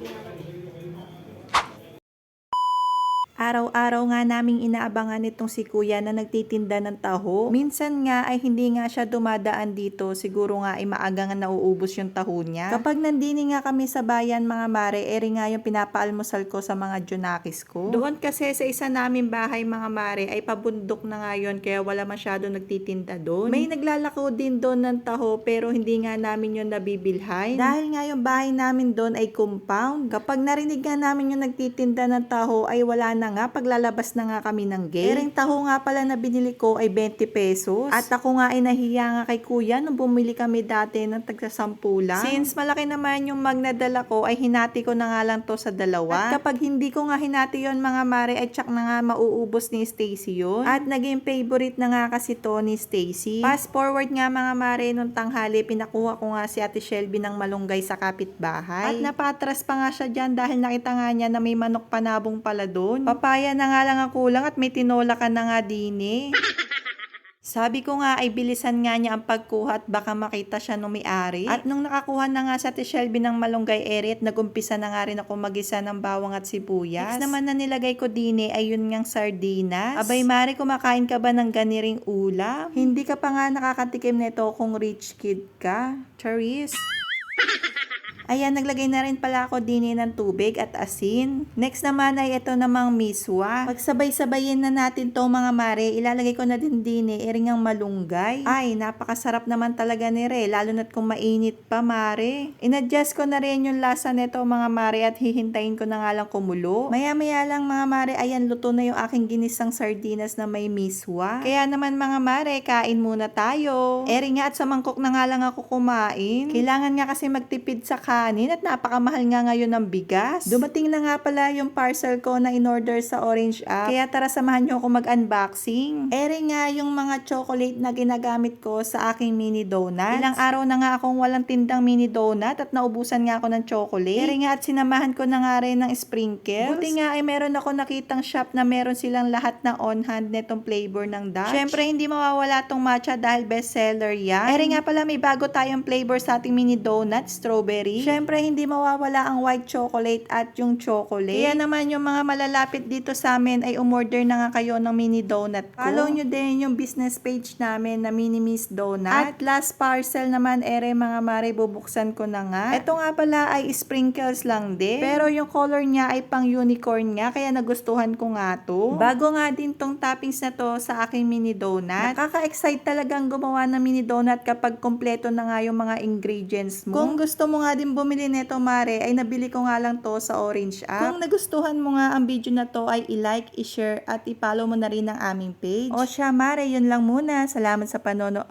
Thank you. Araw-araw nga naming inaabangan itong si kuya na nagtitinda ng taho. Minsan nga ay hindi nga siya dumadaan dito. Siguro nga ay maaga nga nauubos yung taho niya. Kapag nandini nga kami sa bayan mga mare, eri nga yung pinapaalmusal ko sa mga junakis ko. Doon kasi sa isa namin bahay mga mare ay pabundok na nga yun kaya wala masyado nagtitinda doon. May naglalako din doon ng taho pero hindi nga namin yun nabibilhay. Dahil nga yung bahay namin doon ay compound. Kapag narinig nga namin yung nagtitinda ng taho ay wala na nga paglalabas na nga kami ng gate. Ereng taho nga pala na binili ko ay 20 pesos. At ako nga ay nahiya nga kay kuya nung bumili kami dati ng tagsa 10 lang. Since malaki naman yung magnadala ko ay hinati ko na nga lang to sa dalawa. At kapag hindi ko nga hinati yon mga mare ay tsak na nga mauubos ni Stacy yun. At naging favorite na nga kasi to ni Stacy. Fast forward nga mga mare nung tanghali pinakuha ko nga si Ate Shelby ng malunggay sa kapitbahay. At napatras pa nga siya dyan dahil nakita nga niya na may manok panabong pala doon. Papaya na nga lang ang kulang at may tinola ka na nga din eh. Sabi ko nga ay bilisan nga niya ang pagkuha at baka makita siya nung may-ari. At nung nakakuha na nga sa Shelby ng malunggay ere at nagumpisa na nga rin ako magisa ng bawang at sibuyas. Next naman na nilagay ko din eh ay yun ngang sardinas. Abay Mari, kumakain ka ba ng ganiring ulam? Hindi ka pa nga nakakatikim nito kung rich kid ka. Charis. Ayan, naglagay na rin pala ako din ng tubig at asin. Next naman ay ito namang miswa. Pagsabay-sabayin na natin to mga mare, ilalagay ko na din din eh, eringang malunggay. Ay, napakasarap naman talaga ni Re, lalo na't kung mainit pa mare. Inadjust ko na rin yung lasa nito mga mare at hihintayin ko na nga lang kumulo. Maya-maya lang mga mare, ayan luto na yung aking ginisang sardinas na may miswa. Kaya naman mga mare, kain muna tayo. Eri nga at sa mangkok na nga lang ako kumain. Kailangan nga kasi magtipid sa kanin at napakamahal nga ngayon ng bigas. Dumating na nga pala yung parcel ko na in-order sa Orange app. Kaya tara samahan nyo ako mag-unboxing. Ere nga yung mga chocolate na ginagamit ko sa aking mini donut. Ilang araw na nga akong walang tindang mini donut at naubusan nga ako ng chocolate. Ere nga at sinamahan ko na nga rin ng sprinkles. Buti nga ay meron ako nakitang shop na meron silang lahat ng on-hand netong flavor ng Dutch. Syempre hindi mawawala tong matcha dahil bestseller yan. Ere nga pala may bago tayong flavor sa ating mini donut, strawberry. Syempre, hindi mawawala ang white chocolate at yung chocolate. Kaya naman yung mga malalapit dito sa amin ay umorder na nga kayo ng mini donut ko. Follow nyo din yung business page namin na Mini Miss Donut. At last parcel naman, ere mga mare, bubuksan ko na nga. Ito nga pala ay sprinkles lang din. Pero yung color niya ay pang unicorn nga, kaya nagustuhan ko nga to. Bago nga din tong toppings na to sa aking mini donut. Nakaka-excite talagang gumawa ng mini donut kapag kompleto na nga yung mga ingredients mo. Kung gusto mo nga din bumili nito mare, ay nabili ko nga lang to sa Orange app. Kung nagustuhan mo nga ang video na to ay i-like, i-share at i-follow mo na rin ang aming page. O siya mare, yun lang muna. Salamat sa panonood.